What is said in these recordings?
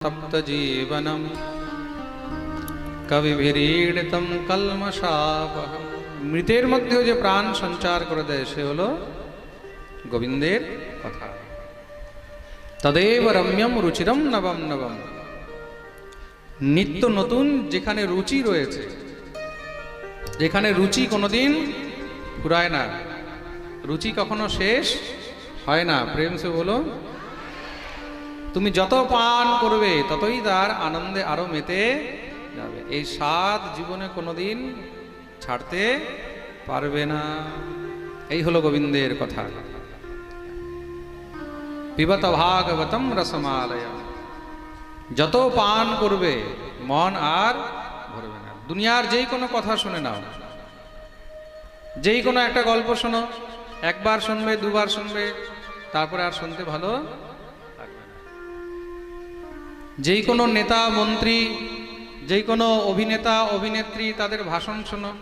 तप्तजीवनम् কবিভিড়িতম কলমশাপহম মৃতের মধ্যেও যে প্রাণ সঞ্চার করে দেয় সে হলো গোবিন্দের কথা তদেব রম্যম রুচিরম নবম নবম নিত্য নতুন যেখানে রুচি রয়েছে যেখানে রুচি কোনোদিন ফুরায় না রুচি কখনো শেষ হয় না প্রেম সে বলো তুমি যত পান করবে, ততই তার আনন্দে আরও মেতে যাবে। এই স্বাদ জীবনে কোনোদিন ছাড়তে পারবে না। এই হলো গোবিন্দের কথা। পিবত ভাগবতম রসমালয়। যত পান করবে, মন আর ভরবে না। দুনিয়ার যেই কোনো কথা শুনে নাও। যেই কোনো একটা গল্প শোনো। একবার শুনবে, দুবার শুনবে, তারপরে আর শুনতে ভালো যেই কোনো নেতা, মন্ত্রী যেই কোনো অভিনেতা, অভিনেত্রী, তাদের ভাষণ শোনো।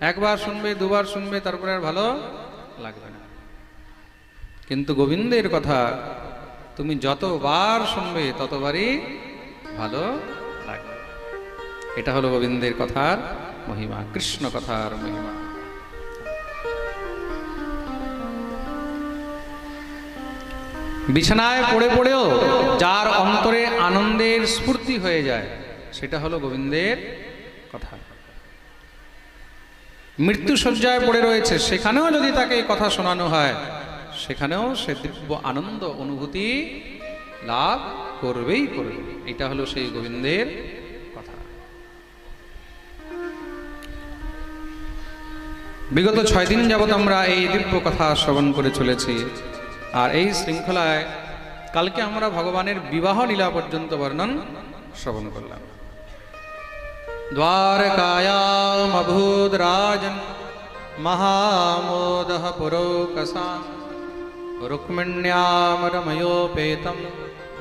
একবার শুনবে, দুবার শুনবে, তারপরে আর ভালো লাগবে না। কিন্তু গোবিন্দের কথা তুমি যতবার শুনবে, ততবারই ভালো লাগবে। এটা হলো গোবিন্দের কথার মহিমা, কৃষ্ণ কথার মহিমা। বিছানায় পড়ে পড়েও যার অন্তরে আনন্দের স্ফূর্তি হয়ে যায়, সেটা হলো গোবিন্দের কথা। মৃত্যু শয্যায় পড়ে রয়েছে, সেখানেও যদি তাকে কথা শোনানো হয়, সেখানেও সে দিব্য আনন্দ, অনুভূতি লাভ করবেই করবে। এটা হলো সেই গোবিন্দের কথা। বিগত ছয় দিন যাবৎ আমরা এই দিব্য কথা শ্রবণ করে চলেছি। আর এই শৃঙ্খলায় কালকে আমরা ভগবানের বিবাহ লীলা পর্যন্ত বর্ণন শ্রবণ করলাম। দ্বারকায়ামভূদ রাজন মহামোদ পুরোকসা রুক্মিণ্যাম রময়োপেতম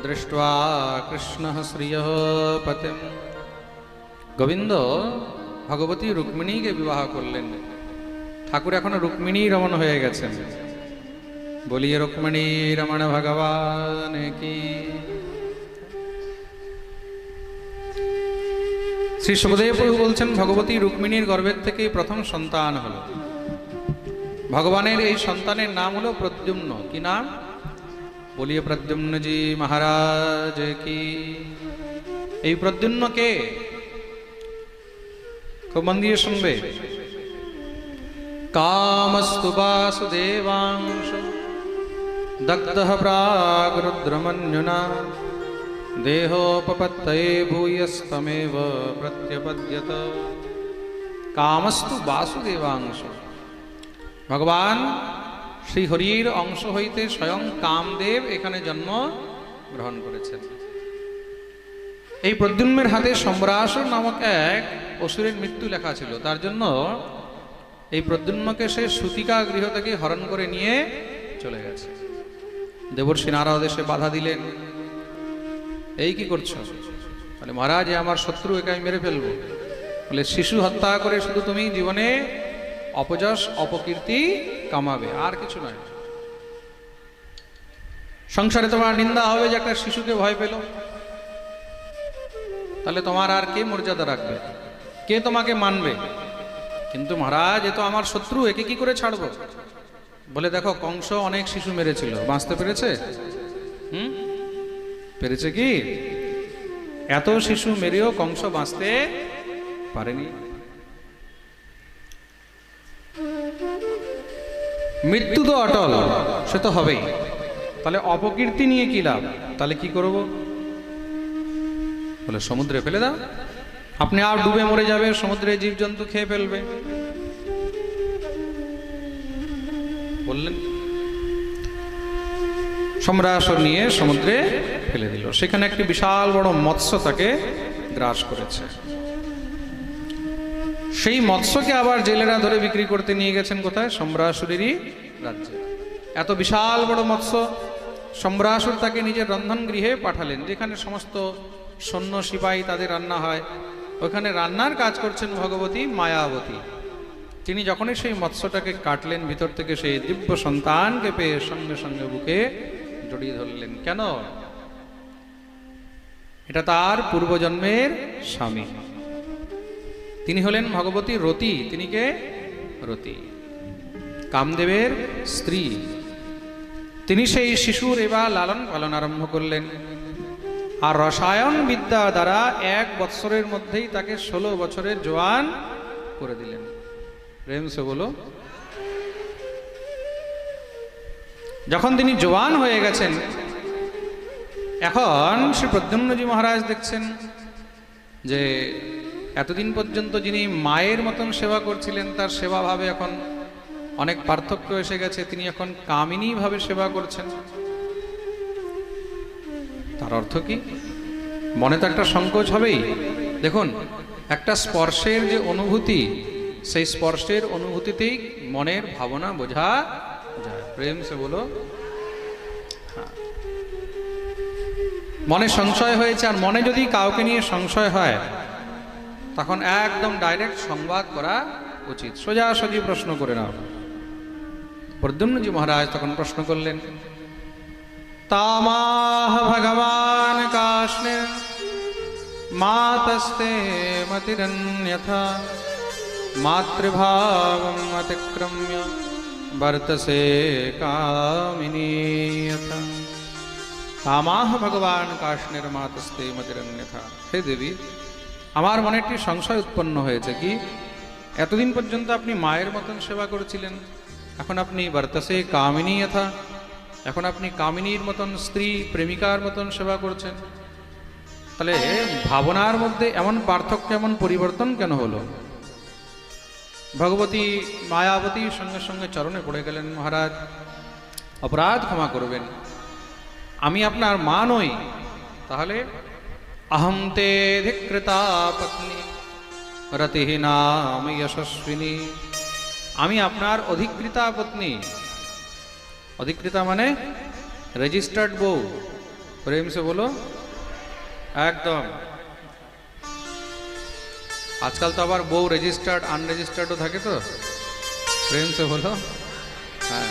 দৃষ্ট কৃষ্ণ শ্রিয় গোবিন্দ ভগবতী রুক্মিণীকে বিবাহ করলেন। ঠাকুর এখন রুক্মিণী রমণ হয়ে গেছেন। বলিয়ে রুক্মিণী, রমণ ভগবান কি। শ্রী সুখদেব প্রভু বলছেন, ভগবতী রুক্মিণীর গর্ভের থেকে প্রথম সন্তান হলো। ভগবানের এই সন্তানের নাম হলো প্রদ্যুম্ন। কি নাম? বলিয়ে প্রদ্যুম্নজি মহারাজ কি। এই প্রদ্যুম্ন কে? খুব মন দিয়ে শুনবে। কামস্তু বাসুদেবাংশ। দগ্ধ প্রাগরুদ্রমন্যুনা দেহোপপত্তয়ে ভূয়স্তমেব প্রত্যপদ্যত কামস্তু বাসুদেবাংশ ভগবান শ্রী হরির অংশ হইতে স্বয়ং কামদেব এখানে জন্ম গ্রহণ করেছেন এই প্রদ্যুম্নের হাতে সম্রাসর নামক এক অসুরের মৃত্যু লেখা ছিল। তার জন্য এই প্রদ্যুম্নকে সে সুতিকা গৃহ থেকে হরণ করে নিয়ে চলে গেছে। দেবর্ষী নারদ এসে বাধা দিলেন। এই কি করছ? বলে, মহারাজ আমার শত্রু, একে আমি মেরে ফেলব। বলে, শিশু হত্যা করে শুধু তুমি জীবনে অপযশ, অপকীর্তি কামাবে, আর কিছু নয়। সংসারে তোমার নিন্দা হবে যে একটা শিশুকে ভয় পেল। তাহলে তোমার আর কে মর্যাদা রাখবে? কে তোমাকে মানবে? কিন্তু মহারাজ, এ তো আমার শত্রু, একে কি করে ছাড়বো? বলে দেখো, কংস অনেক শিশু মেরেছিল। বাঁচতে পেরেছে? হুম? পেরেছে কি? এত শিশু মেরেও কংস বাঁচতে পারেনি। মৃত্যু তো অটল, সে তো হবেই। তাহলে অপকীর্তি নিয়ে কি লাভ? তাহলে কি করব? বলে সমুদ্রে ফেলে দাও। আপনি আর ডুবে মরে যাবে, সমুদ্রে জীবজন্তু খেয়ে ফেলবে। বললেন সম্রাসর নিয়ে সমুদ্রে ফেলে দিল। সেখানে একটি বিশাল বড় মৎস্য তাকে গ্রাস করেছে। সেই মৎস্যকে আবার জেলেরা ধরে বিক্রি করতে নিয়ে গেছেন কোথায়? সম্রাসুরেরই রাজ্যে। এত বিশাল বড় মৎস্য, সম্রাসুর তাকে নিজের রন্ধন গৃহে পাঠালেন, যেখানে সমস্ত সৈন্য সিপাহী তাদের রান্না হয়। ওখানে রান্নার কাজ করছেন ভগবতী মায়াবতী। তিনি যখনই সেই মৎস্যটাকে কাটলেন, ভিতর থেকে সেই দিব্য সন্তানকে পেয়ে সঙ্গে সঙ্গে বুকে জড়িয়ে ধরলেন। কেন? এটা তার পূর্বজন্মের স্বামী। তিনি হলেন ভগবতী রতি। তিনি কে? রতি। কামদেবের স্ত্রী। তিনি সেই শিশুর এবার লালন পালন আরম্ভ করলেন। আর রসায়ন বিদ্যা দ্বারা এক বৎসরের মধ্যেই তাকে ষোলো বছরের জোয়ান করে দিলেন। প্রেম সে বলো। যখন তিনি জোয়ান হয়ে গেছেন, এখন শ্রী প্রদ্যুম্নজি মহারাজ দেখছেন যে এতদিন পর্যন্ত যিনি মায়ের মতন সেবা করছিলেন, তার সেবা ভাবে এখন অনেক পার্থক্য এসে গেছে। তিনি এখন কামিনী ভাবে সেবা করছেন। তার অর্থ কি? মনে তো একটা সংকোচ হবেই। দেখুন, একটা স্পর্শের যে অনুভূতি সেই স্পর্শের অনুভূতিতেই মনের ভাবনা বোঝা যায়। প্রেম সে বলো হ্যাঁ। মনে সংশয় হয়েছে আর মনে যদি কাউকে নিয়ে সংশয় হয়, তখন একদম ডাইরেক্ট সংবাদ করা উচিত। সোজাসুজি প্রশ্ন করে নাও। প্রদ্যুম্নজি মহারাজ তখন প্রশ্ন করলেন, তামাহ ভগবান কাশ্নে মাতস্তে মতিরন্যথা অতিক্রম্য বর্তসে কামিনী যথা। তামাহ ভগবান কাশ্নের মাতস্তে মতিরন্যথা হে দেবী আমার মনে একটি সংশয় উৎপন্ন হয়েছে কি? এতদিন পর্যন্ত আপনি মায়ের মতন সেবা করেছিলেন। এখন আপনি বর্তসে কামিনী যথা। এখন আপনি কামিনীর মতন স্ত্রী, প্রেমিকার মতন সেবা করছেন। তাহলে ভাবনার মধ্যে এমন পার্থক্য, এমন পরিবর্তন কেন হলো? ভগবতী মায়াবতীর সঙ্গে সঙ্গে চরণে পড়ে গেলেন মহারাজ। অপরাধ ক্ষমা করবেন। আমি আপনার মা নই। তাহলে? অহম তে ধিকৃতা পত্নী রতিহীনাম যশস্বিনী। আমি আপনার অধিকৃতা পত্নী। অধিকৃতা মানে রেজিস্টার্ড বউ। প্রেম সে বলো? একদম। আজকাল তো আবার বউ রেজিস্টার্ড আনরেজিস্টার্ডও থাকে তো। প্রেম সে বলো। হ্যাঁ।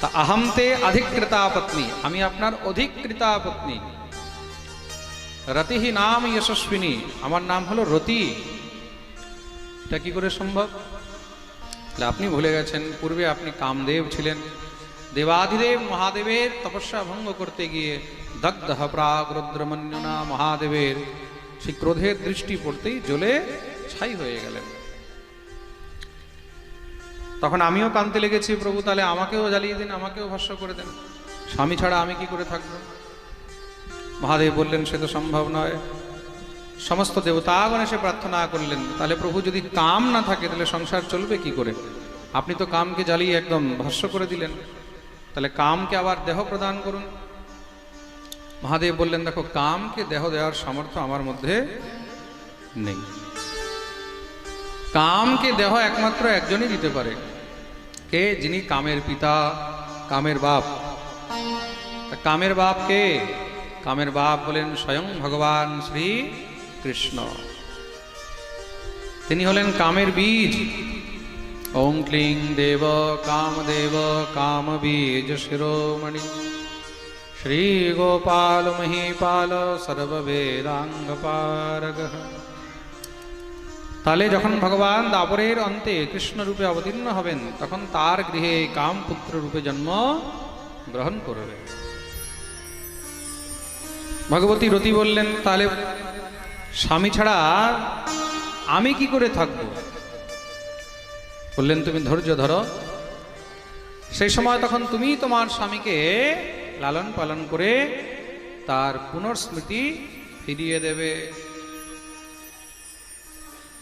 তা আহমতে অধিকৃতা পত্নী, আমি আপনার অধিকৃতা পত্নী। রতিহি নাম যশস্বিনী আমার নাম হলো রতি। এটা কি করে সম্ভব? তাহলে আপনি ভুলে গেছেন, পূর্বে আপনি কামদেব ছিলেন। দেবাদিদেব মহাদেবের তপস্যা ভঙ্গ করতে গিয়ে দগ্ধ প্রাগ রুদ্রমন্যনা মহাদেবের সেই ক্রোধের দৃষ্টি পড়তেই জ্বলে ছাই হয়ে গেলেন। তখন আমিও কানতে লেগেছি, প্রভু, তাহলে আমাকেও জ্বালিয়ে দিন, আমাকেও ভস্য করে দেন। স্বামী ছাড়া আমি কি করে থাকব? মহাদেব বললেন, সে তো সম্ভব নয়। সমস্ত দেবতাগণ এসে প্রার্থনা করলেন, তাহলে প্রভু যদি কাম না থাকে, তাহলে সংসার চলবে কি করে? আপনি তো কামকে জ্বালিয়ে একদম ভস্য করে দিলেন। তাহলে কামকে আবার দেহ প্রদান করুন। মহাদেব বললেন, দেখো, কামকে দেহ দেওয়ার সামর্থ্য আমার মধ্যে নেই। কামকে দেহ একমাত্র একজনই দিতে পারে। কে? যিনি কামের পিতা, কামের বাপ। কামের বাপ কে? কামের বাপ বলেন স্বয়ং ভগবান শ্রী কৃষ্ণ। তিনি হলেন কামের বীজ। ওং ক্লিং দেব, কামদেব কাম বীজ শিরোমণি। শ্রী গোপাল মহিপাল সর্ববেদাঙ্গ পারগ তাহলে যখন ভগবান দাপরের অন্তে কৃষ্ণ রূপে অবতীর্ণ হবেন, তখন তার গৃহে কাম পুত্র রূপে জন্ম গ্রহণ করবে। ভগবতী রতি বললেন তাহলে স্বামী ছাড়া আমি কি করে থাকব? বললেন, তুমি ধৈর্য ধরো। সেই সময় তখন তুমি তোমার স্বামীকে লালন পালন করে তার পুনর্স্মৃতি ফিরিয়ে দেবে।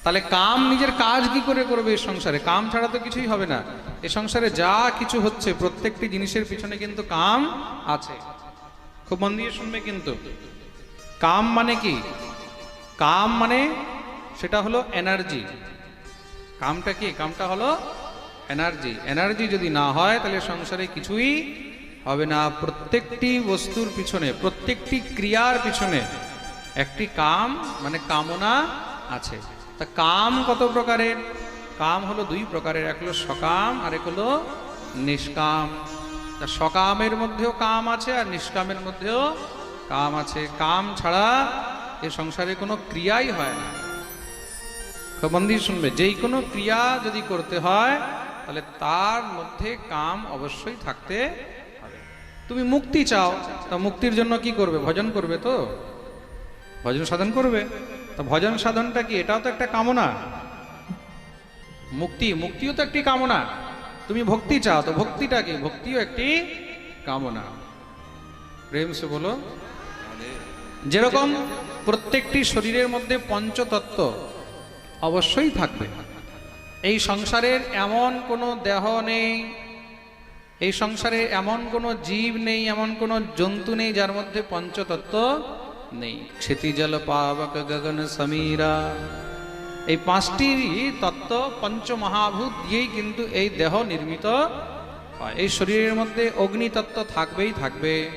তাহলে কাম নিজের কাজ কি করে করবে এই সংসারে? কাম ছাড়া তো কিছুই হবে না। এ সংসারে যা কিছু হচ্ছে, প্রত্যেকটি জিনিসের পিছনে কিন্তু কাম আছে। খুব মন দিয়ে শুনবে কিন্তু। কাম মানে কি? কাম মানে সেটা হলো এনার্জি। কামটা কি? কামটা হলো এনার্জি। এনার্জি যদি না হয়, তাহলে সংসারে কিছুই হবে না। প্রত্যেকটি বস্তুর পিছনে, প্রত্যেকটি ক্রিয়ার পিছনে একটি কাম মানে কামনা আছে। তা কাম কত প্রকারের? কাম হলো দুই প্রকারের, এক হলো সকাম, আর এক হলো নিষ্কাম। তা সকামের মধ্যেও কাম আছে, আর নিষ্কামের মধ্যেও কাম আছে। কাম ছাড়া এ সংসারে কোনো ক্রিয়াই হয় না। দিয়ে শুনবে, যেই কোনো ক্রিয়া যদি করতে হয়, তাহলে তার মধ্যে কাম অবশ্যই থাকতে তুমি মুক্তি চাও, তা মুক্তির জন্য কি করবে? ভজন করবে তো? ভজন সাধন করবে? তা ভজন সাধনটা কি? এটাও তো একটা কামনা। মুক্তি, মুক্তিও তো একটি কামনা। তুমি ভক্তি চাও, তো ভক্তিটা কি? ভক্তিও একটি কামনা। প্রেম সে বলো। যেরকম প্রত্যেকটি শরীরের মধ্যে পঞ্চতত্ত্ব অবশ্যই থাকবে। এই সংসারের এমন কোনো দেহ নেই এই সংসারে এমন কোনো জীব নেই, এমন কোনো জন্তু নেই যার মধ্যে পঞ্চতত্ত্ব নেই। ক্ষিতিজল পাবক গগন সমীরা। এই পাঁচটি তত্ত্ব পঞ্চমহাভূত দিয়েই কিন্তু এই দেহ নির্মিত হয়। এই শরীরের মধ্যে অগ্নিতত্ত্ব থাকবেই থাকবে।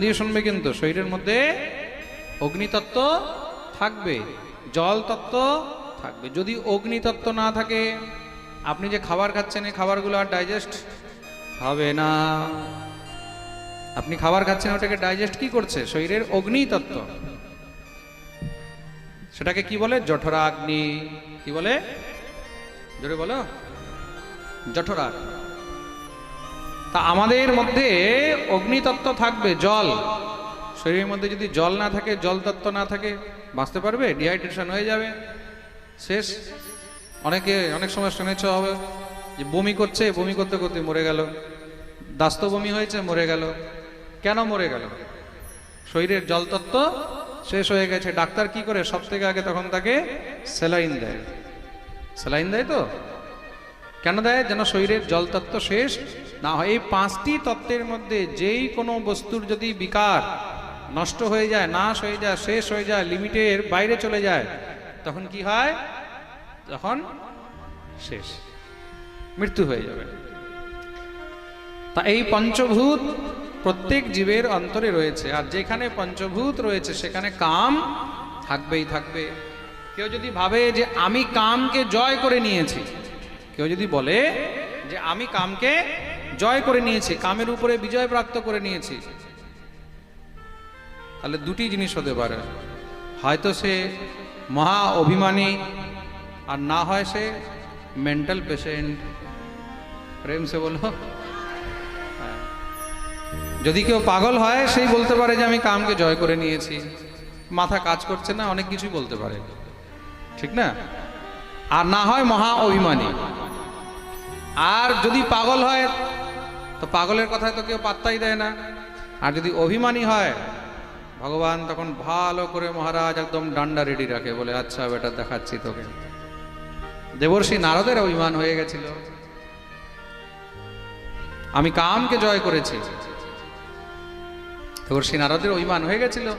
দিয়ে শুনবে কিন্তু, শরীরের মধ্যে অগ্নিতত্ত্ব থাকবে জল তত্ত্ব থাকবে। যদি অগ্নিতত্ত্ব না থাকে আপনি যে খাবার খাচ্ছেন, এই খাবারগুলো আর ডাইজেস্ট হবে না। আপনি খাবার খাচ্ছেন, ওটাকে ডাইজেস্ট কি করছে? শরীরের অগ্নিতত্ত্ব। সেটাকে কি বলে? জঠরাগ্নি। কি বলে? জোরে বলো। জঠরাগ তা আমাদের মধ্যে অগ্নিতত্ত্ব থাকবে, জল। শরীরের মধ্যে যদি জল না থাকে, জল তত্ত্ব না থাকে, বাঁচতে পারবে? ডিহাইড্রেশন হয়ে যাবে। শেষ। অনেকে অনেক সময় শুনেছ হবে যে বমি করছে, বমি করতে করতে মরে গেল। দাস্ত বমি হয়েছে, মরে গেল। কেন মরে গেল? শরীরের জলতত্ত্ব শেষ হয়ে গেছে। ডাক্তার কি করে? সব থেকে আগে তখন তাকে স্যালাইন দেয়। স্যালাইন দেয় তো? কেন দেয়? যেন শরীরের জলতত্ত্ব শেষ না হয়। এই পাঁচটি তত্ত্বের মধ্যে যেই কোনো বস্তুর যদি বিকার নষ্ট হয়ে যায়, নাশ হয়ে যায়, শেষ হয়ে যায়, লিমিটের বাইরে চলে যায়, তখন কি হয়? তখন শেষ। মৃত্যু হয়ে যাবে। তা এই পঞ্চভূত প্রত্যেক জীবের অন্তরে রয়েছে, আর যেখানে পঞ্চভূত রয়েছে, সেখানে কাম থাকবেই থাকবে। কেউ যদি ভাবে যে আমি কামকে জয় করে নিয়েছি, কেউ যদি বলে যে আমি কামকে জয় করে নিয়েছি, কামের উপরে বিজয় প্রাপ্ত করে নিয়েছি, তাহলে দুটি জিনিস হতে পারে। হয়তো সে মহা অভিমানী আর না হয় সে মেন্টাল পেশেন্ট প্রেম সে বলো হ্যাঁ। যদি কেউ পাগল হয়, সেই বলতে পারে যে আমি কামকে জয় করে নিয়েছি। মাথা কাজ করছে না, অনেক কিছুই বলতে পারে। ঠিক না? আর না হয় মহা অভিমানী। আর যদি পাগল হয়, তো পাগলের কথায় তো কেউ পাত্তাই দেয় না। আর যদি অভিমানী হয়, ভগবান তখন ভালো করে মহারাজ একদম ডান্ডা রেডি রাখে, বলে আচ্ছা বেটা, দেখাচ্ছি তোকে। দেবর্ষী নারদের অভিমান হয়ে গেছিল। আমি কামকে জয় করেছি। দেবর্ষী নারদের অভিমান হয়ে গেছিল।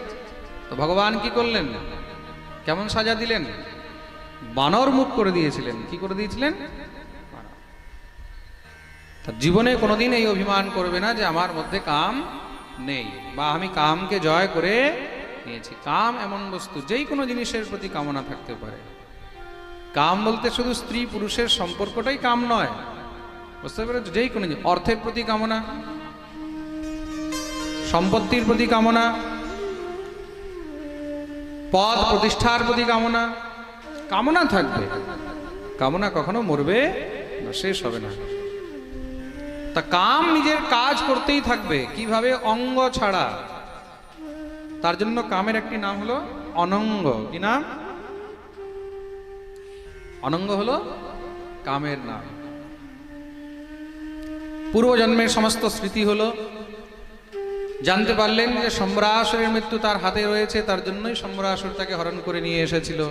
তো ভগবান কি করলেন? কেমন সাজা দিলেন? বানর মুখ করে দিয়েছিলেন। কি করে দিয়েছিলেন? তার জীবনে কোনোদিন এই অভিমান করবে না যে আমার মধ্যে কাম নেই, বা আমি কামকে জয় করে নিয়েছি। কাম এমন বস্তু, যেই কোনো জিনিসের প্রতি কামনা থাকতে পারে। কাম বলতে শুধু স্ত্রী পুরুষের সম্পর্কটাই কাম নয়। বুঝতে পেরেছ? যেই কোনো অর্থের প্রতি কামনা, সম্পত্তির প্রতি কামনা, পদ প্রতিষ্ঠার প্রতি কামনা কামনা থাকবে। কামনা কখনো মরবে না, শেষ হবে না। তা কাম নিজের কাজ করতেই থাকবে। কীভাবে? অঙ্গ ছাড়া। তার জন্য কামের একটি নাম হলো অনঙ্গ। কি নাম? অনঙ্গ হলো কামের নাম। পূর্বজন্মের সমস্ত স্মৃতি হলো, জানতে পারলেন যে সম্রাসরের মৃত্যু তার হাতে রয়েছে, তার জন্যই সম্রাসর তাকে হরণ করে নিয়ে এসেছিল।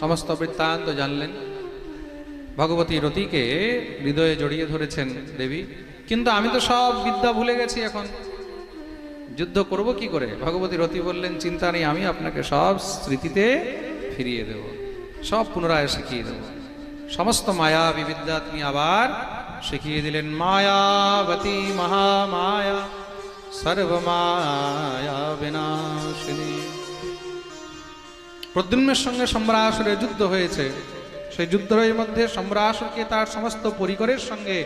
সমস্ত বৃত্তান্ত জানলেন। ভগবতী রতিকে হৃদয়ে জড়িয়ে ধরেছেন দেবী। কিন্তু আমি তো সব বিদ্যা ভুলে গেছি এখন। যুদ্ধ করব কি করে? ভগবতী রতি বললেন, চিন্তা নেই, আমি আপনাকে সব স্মৃতিতে ফিরিয়ে দেব। সব পুনরায় শিখিয়ে দেব। সমস্ত মায়া বিবিদ্যা তিনি আবার শিখিয়ে দিলেন, মায়াবতী মহামায়া সর্বমায়া বিনাশিনী প্রদ্যুম্নের সঙ্গে সম্রাসুরের যুদ্ধ হয়েছে। সেই যুদ্ধের মধ্যে সম্রাসুরকে তার সমস্ত পরিকরের সঙ্গে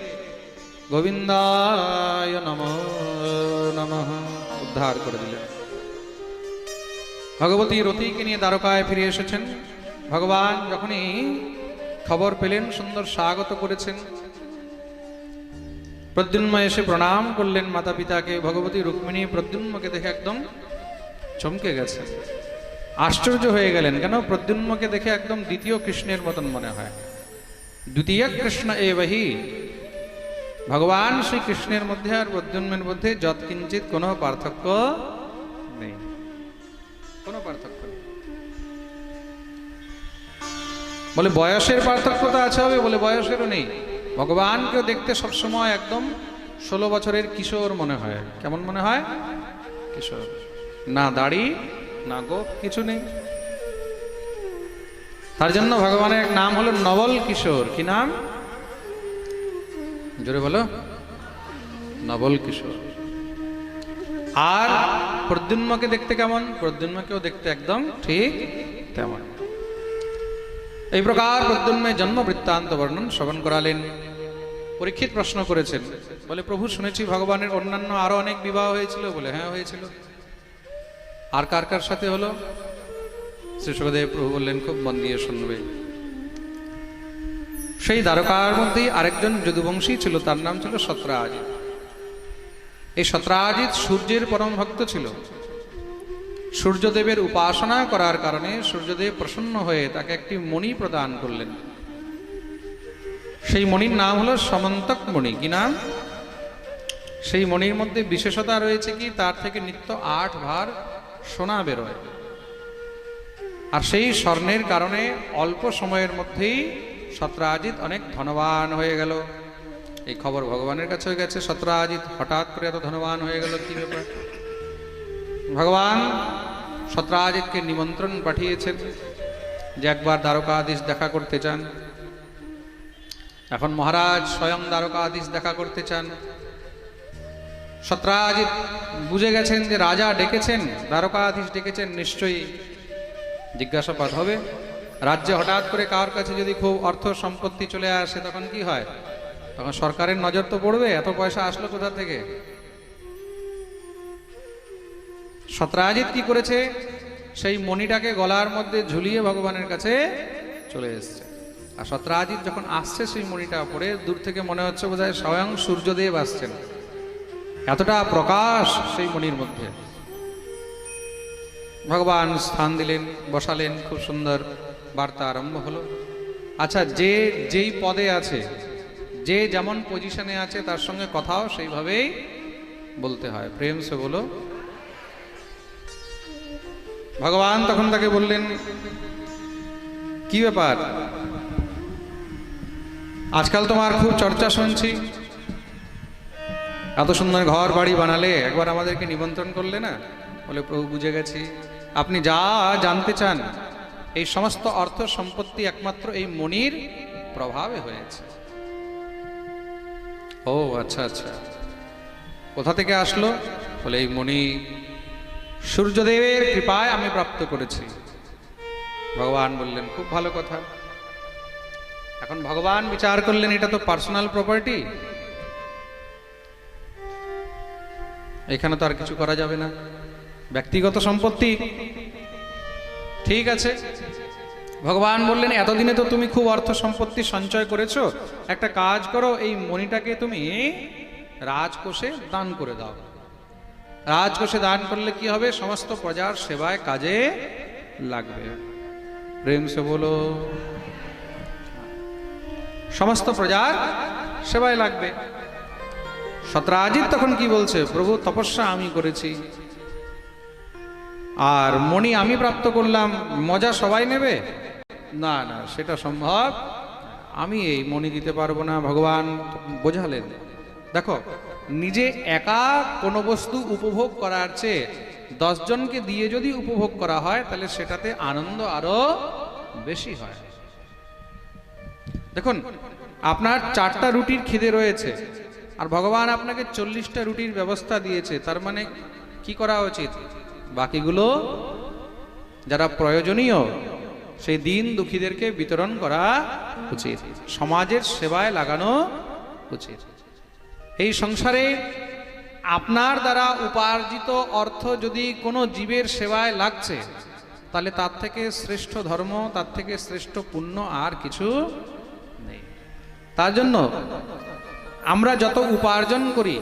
গোবিন্দায় নম নম উদ্ধার করে দিলেন। ভগবতী রতিকে নিয়ে দ্বারকায় ফিরে এসেছেন। ভগবান যখনই খবর পেলেন, সুন্দর স্বাগত করেছেন। প্রদ্যুন্ম এসে প্রণাম করলেন মাতা পিতাকে ভগবতী রুক্মিণী প্রদ্যুন্মকে দেখে একদম চমকে গেছেন আশ্চর্য হয়ে গেলেন, কেন প্রদ্যুন্মকে দেখে একদম দ্বিতীয় কৃষ্ণের মতন মনে হয়। দ্বিতীয় কৃষ্ণ এবাহি। ভগবান শ্রী কৃষ্ণের মধ্যে আর প্রদ্যুন্মের মধ্যে যৎকিঞ্চিত কোনো পার্থক্য নেই। কোনো পার্থক্য বলে, বয়সের পার্থক্য তো আছে হবে, বলে, বয়সেরও নেই। ভগবানকেও দেখতে সবসময় একদম ষোলো বছরের কিশোর মনে হয়। কেমন মনে হয়? কিশোর। না দাড়ি, না গোপ কিছু নেই। তার জন্য ভগবানের এক নাম হলো নবল কিশোর। কি নাম? জোরে বলো। নবল কিশোর। আর প্রদ্যুন্মকে দেখতে কেমন? প্রদ্যুন্মকেও দেখতে একদম ঠিক তেমন। এই প্রকার প্রদ্যুন্মের জন্ম বৃত্তান্ত বর্ণন শ্রবণ করালেন। পরীক্ষিত প্রশ্ন করেছেন, বলে, প্রভু শুনেছি ভগবানের অন্যান্য আরও অনেক বিবাহ হয়েছিল। বলে হ্যাঁ হয়েছিল। আর কার কার সাথে হলো? শ্রী সুখদেব প্রভু বললেন, খুব মন দিয়ে শুনবে। সেই দ্বারকার মধ্যেই আরেকজন যদুবংশী ছিল, তার নাম ছিল সত্রাজিৎ এই সত্রাজিৎ সূর্যের পরম ভক্ত ছিল। সূর্যদেবের উপাসনা করার কারণে সূর্যদেব প্রসন্ন হয়ে তাকে একটি মণি প্রদান করলেন। সেই মণির নাম হলো সমন্তক মণি। কি নাম? সেই মণির মধ্যে বিশেষতা রয়েছে কি, তার থেকে নিত্য আট ভার সোনা বেরোয়। আর সেই স্বর্ণের কারণে অল্প সময়ের মধ্যেই সত্রাজিৎ অনেক ধনবান হয়ে গেল। এই খবর ভগবানের কাছে হয়ে গেছে, সত্রাজিৎ হঠাৎ করে এত ধনবান হয়ে গেল, কি ব্যাপার? ভগবান সত্রাজিৎকে নিমন্ত্রণ পাঠিয়েছেন যে একবার দ্বারকাধীশ দেখা করতে চান। এখন মহারাজ স্বয়ং দ্বারকাধীশ দেখা করতে চান। সত্রাজিৎ বুঝে গেছেন যে রাজা ডেকেছেন, দ্বারকাধীশ ডেকেছেন নিশ্চয়ই। জিজ্ঞাসাবাদ হবে। রাজ্যে হঠাৎ করে কার কাছে যদি খুব অর্থ সম্পত্তি চলে আসে, তখন কি হয়? তখন সরকারের নজর তো পড়বে, এত পয়সা আসলো কোথা থেকে? সত্রাজিৎ কি করেছে? সেই মণিটাকে গলার মধ্যে ঝুলিয়ে ভগবানের কাছে চলে এসছে। আর সত্রাজিৎ যখন আসছে সেই মণিটা পরে, দূর থেকে মনে হচ্ছে বোধহয় স্বয়ং সূর্যদেব আসছেন। এতটা প্রকাশ সেই মণির মধ্যে। ভগবান স্থান দিলেন, বসালেন, খুব সুন্দর বার্তা আরম্ভ হলো। আচ্ছা যে যেই পদে আছে, যে যেমন পজিশনে আছে, তার সঙ্গে কথাও সেইভাবেই বলতে হয়। প্রেম সে বলো ভগবান তখন তাকে বললেন, কি ব্যাপার? আজকাল তোমার খুব চর্চা শুনছি। এত সুন্দর ঘর বাড়ি বানালে একবার আমাদেরকে নিমন্ত্রণ করলে না? বলে, প্রভু, বুঝে গেছি। আপনি যা জানতে চান, এই সমস্ত অর্থ সম্পত্তি একমাত্র এই মনির প্রভাবে হয়েছে। ও আচ্ছা আচ্ছা। কোথা থেকে আসলো? বলে, এই মণি সূর্যদেবের কৃপায় আমি প্রাপ্ত করেছি। ভগবান বললেন, খুব ভালো কথা। এখন ভগবান বিচার করলেন, এটা তো পার্সোনাল প্রপার্টি এখানে তো আর কিছু করা যাবে না। ব্যক্তিগত সম্পত্তি ঠিক আছে। ভগবান বললেন, এতদিনে তো তুমি খুব অর্থ সম্পত্তি সঞ্চয় করেছ। একটা কাজ করো, এই মণিটাকে তুমি রাজকোষে দান করে দাও। রাজকোষে দান করলে কি হবে? সমস্ত প্রজার সেবায় কাজে লাগবে। প্রেম সে বলো, সমস্ত প্রজার সেবায় লাগবে। সত্রাজিৎ তখন কি বলছে? প্রভু, তপস্যা আমি করেছি। আর মণি আমি প্রাপ্ত করলাম। মজা সবাই নেবে? না না, সেটা সম্ভব। আমি এই মণি দিতে পারব না। ভগবান বোঝালেন। দেখো নিজে একা কোনো বস্তু উপভোগ করার চেয়ে দশজনকে দিয়ে যদি উপভোগ করা হয়, তাহলে সেটাতে আনন্দ আরও বেশি হয়। দেখুন, আপনার চারটা রুটির খিদে রয়েছে, আর ভগবান আপনাকে চল্লিশটা রুটির ব্যবস্থা দিয়েছে, তার মানে কি করা উচিত? বাকিগুলো যারা প্রয়োজনীয়, সেই দিন দুঃখীদেরকে বিতরণ করা উচিত। সমাজের সেবায় লাগানো উচিত। এই সংসারে আপনার দ্বারা উপার্জিত অর্থ যদি কোনো জীবের সেবায় লাগছে, তাহলে তার থেকে শ্রেষ্ঠ ধর্ম, তার থেকে শ্রেষ্ঠ পুণ্য আর কিছু নেই। তার জন্য আমরা যত উপার্জন করি,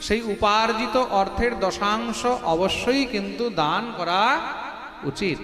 সেই উপার্জিত অর্থের দশাংশ অবশ্যই কিন্তু দান করা উচিত।